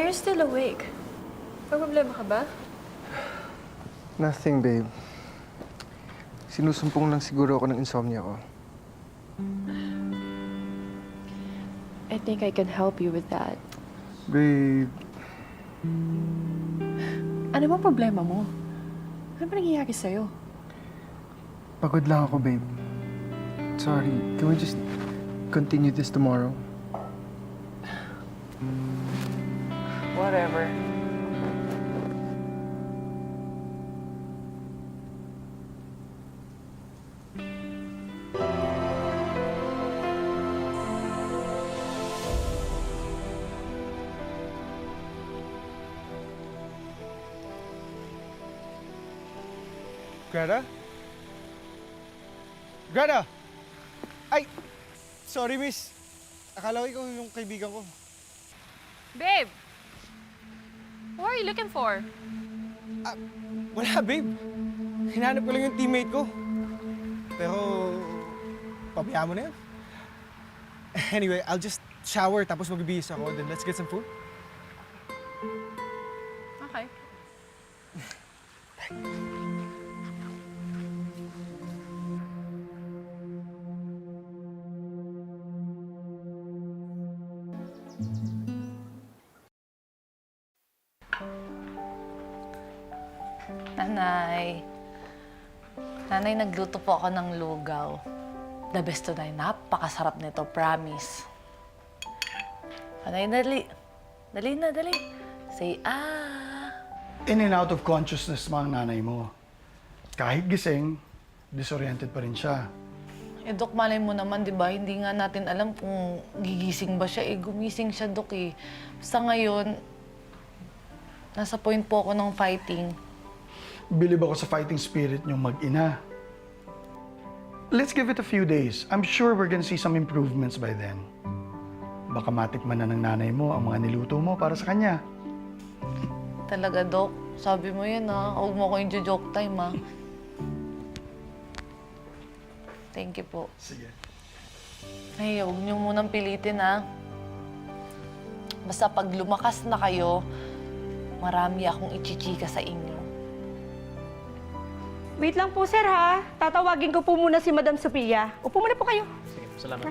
you're still awake. May problema ka ba? Nothing, babe. Sinusumpong lang siguro ako ng insomnia ko. I think I can help you with that. Babe, Ano ba problema mo? Ano ba nangyayari sa'yo? pagod lang ako, babe. Sorry, can we just continue this tomorrow? Whatever. Greta? Greta! Ay! Sorry, miss. Akala ko ikaw yung kaibigan ko. Babe! Who are you looking for? Wala, babe. Hinanap ko lang yung teammate ko. Pero, pabayaan mo na yan. Anyway, I'll just shower tapos magbibihis ako. Then let's get some food. Okay. Nanay. Nanay, nagluto po ako ng lugaw. The best to nay. Napakasarap nito, promise. Nanay, dali. Dali na, dali. Say, ah. in and out of consciousness mga nanay mo. Kahit gising, disoriented pa rin siya. Eh, Dok, malay mo naman, di ba? Hindi nga natin alam kung gigising ba siya. Eh, gumising siya, Dok, eh. Sa ngayon, nasa point po ako ng fighting. Bilib ako sa fighting spirit niyong mag-ina. Let's give it a few days. I'm sure we're gonna see some improvements by then. Baka matikman na ng nanay mo ang mga niluto mo para sa kanya. Talaga, Dok. Sabi mo yan, ha? Huwag mo ko yung joke time, ha? Thank you po. Sige. Ay, huwag niyo munang pilitin, ha? Basta pag lumakas na kayo, marami akong ichichika sa inyo. Wait lang po, sir, ha? Tatawagin ko po muna si Madam Sophia. Upo muna po kayo. Sige, salamat.